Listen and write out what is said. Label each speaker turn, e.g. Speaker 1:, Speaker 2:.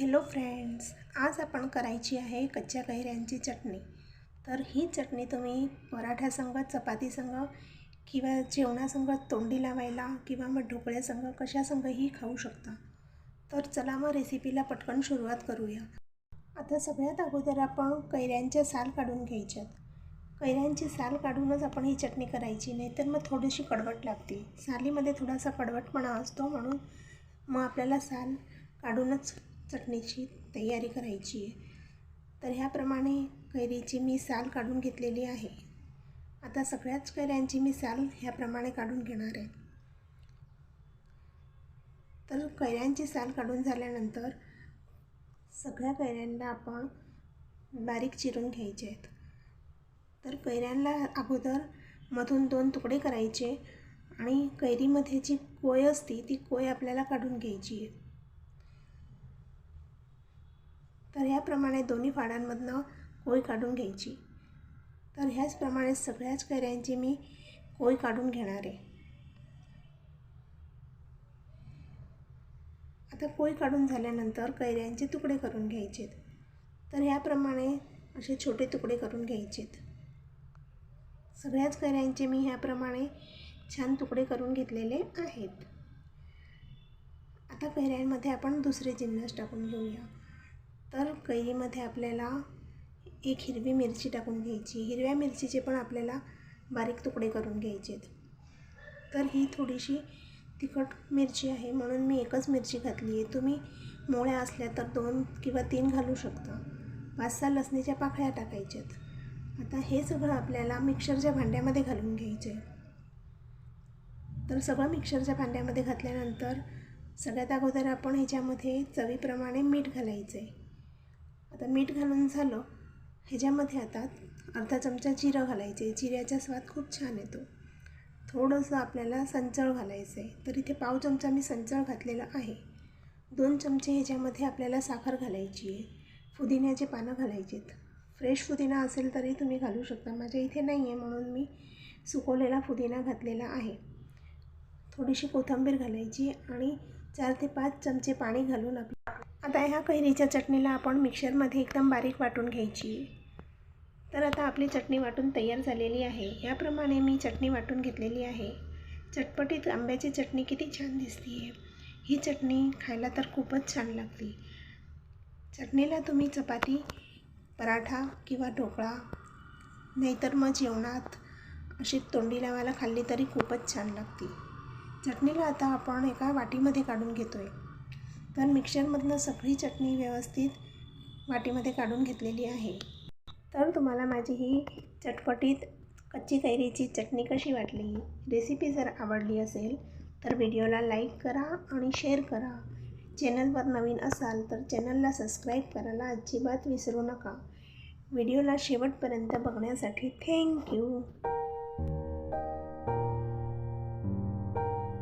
Speaker 1: Hello friends आज आपण करायची आहे कच्च्या कैऱ्यांची चटणी. तर ही चटणी तुम्ही पराठ्यासंग चपातीसंग किंवा जेवणासंग तोंडी लावायला किंवा मग ढोकळ्यासंग कशासंगही खाऊ शकता. तर चला मग रेसिपीला पटकन सुरुवात करूया. आता सगळ्यात अगोदर आपण कैऱ्यांच्या साल काढून घ्यायच्यात कैऱ्यांची साल काढूनच आपण ही चटणी करायची नाही तर मग थोडीशी कडवट लागते सालीमध्ये थोडासा कडवटपणा असतो म्हणून मग आपल्याला साल काढूनच चटणीची तयारी करायची आहे. तर ह्याप्रमाणे कैरीची मी साल काढून घेतलेली आहे. आता सगळ्याच कैऱ्यांची मी साल ह्याप्रमाणे काढून घेणार आहे. तर कैऱ्यांची साल काढून झाल्यानंतर सगळ्या कैऱ्यांना आपण बारीक चिरून घ्यायचे आहेत. तर कैऱ्यांना अगोदर मधून दोन तुकडे करायचे आणि कैरीमध्ये जी कोय असते ती कोय आपल्याला काढून घ्यायची आहे. तर ह्याप्रमाणे दोन्ही फाड्यांमधनं कोय काढून घ्यायची. तर ह्याचप्रमाणे सगळ्याच कैऱ्यांची मी कोय काढून घेणार आहे. आता कोय काढून झाल्यानंतर कैऱ्यांचे तुकडे करून घ्यायचेत. तर ह्याप्रमाणे असे छोटे तुकडे करून घ्यायचेत. सगळ्याच कैऱ्यांचे मी ह्याप्रमाणे छान तुकडे करून घेतलेले आहेत. आता कैऱ्यांमध्ये आपण दुसरे जिन्नस टाकून घेऊया. तर कैरीमध्ये आपल्याला एक हिरवी मिरची टाकून घ्यायची. हिरव्या मिरचीचे पण आपल्याला बारीक तुकडे करून घ्यायचे तर ही थोडीशी तिखट मिरची आहे. म्हणून मी एकच मिरची घातली आहे. तुम्ही मोळ्या असल्या तर दोन किंवा तीन घालू शकता. पाच सहा लसणीच्या पाकळ्या टाकायच्यात. आता हे सगळं आपल्याला मिक्सरच्या भांड्यामध्ये घालून घ्यायचं तर सगळं मिक्सरच्या भांड्यामध्ये घातल्यानंतर सगळ्यात अगोदर आपण ह्याच्यामध्ये चवीप्रमाणे मीठ घालायचं आहे आता मीठ घालून झालं. ह्याच्यामध्ये आता अर्धा चमचा जिरं घालायचे. जिऱ्याचा स्वाद खूप छान येतो. थोडंसं आपल्याला संचळ घालायचं आहे तर इथे पाव चमचा मी संचळ घातलेला आहे. दोन चमचे ह्याच्यामध्ये आपल्याला साखर घालायची आहे. पुदिन्याचे पानं घालायचे आहेत फ्रेश पुदिना असेल तरी तुम्ही घालू शकता. माझ्या इथे नाही आहे म्हणून मी सुकवलेला पुदिना घातलेला आहे. थोडीशी कोथिंबीर घालायची आणि चार ते पाच चमचे पाणी घालून आपल्या आता ह्या कैरीच्या चटणीला आपण मिक्सरमध्ये एकदम बारीक वाटून घ्यायची. तर आता आपली चटणी वाटून तयार झालेली आहे. ह्याप्रमाणे मी चटणी वाटून घेतलेली आहे. चटपटीत आंब्याची चटणी किती छान दिसते आहे ही चटणी खायला तर खूपच छान लागते. चटणीला तुम्ही चपाती पराठा किंवा ढोकळा नाहीतर मग जेवणात अशी तोंडी लावायला खाल्ली तरी खूपच छान लागते. चटणीला आता आपण एका वाटीमध्ये काढून घेतो आहे तर मिक्सरमधनं सगळी चटणी व्यवस्थित वाटीमध्ये काढून घेतलेली आहे. तर तुम्हाला माझी ही चटपटीत कच्ची कैरीची चटणी कशी वाटली रेसिपी जर आवडली असेल तर व्हिडिओला लाईक करा आणि शेअर करा. चॅनलवर नवीन असाल तर चॅनलला सबस्क्राईब करायला अजिबात विसरू नका. व्हिडिओला शेवटपर्यंत बघण्यासाठी थँक्यू.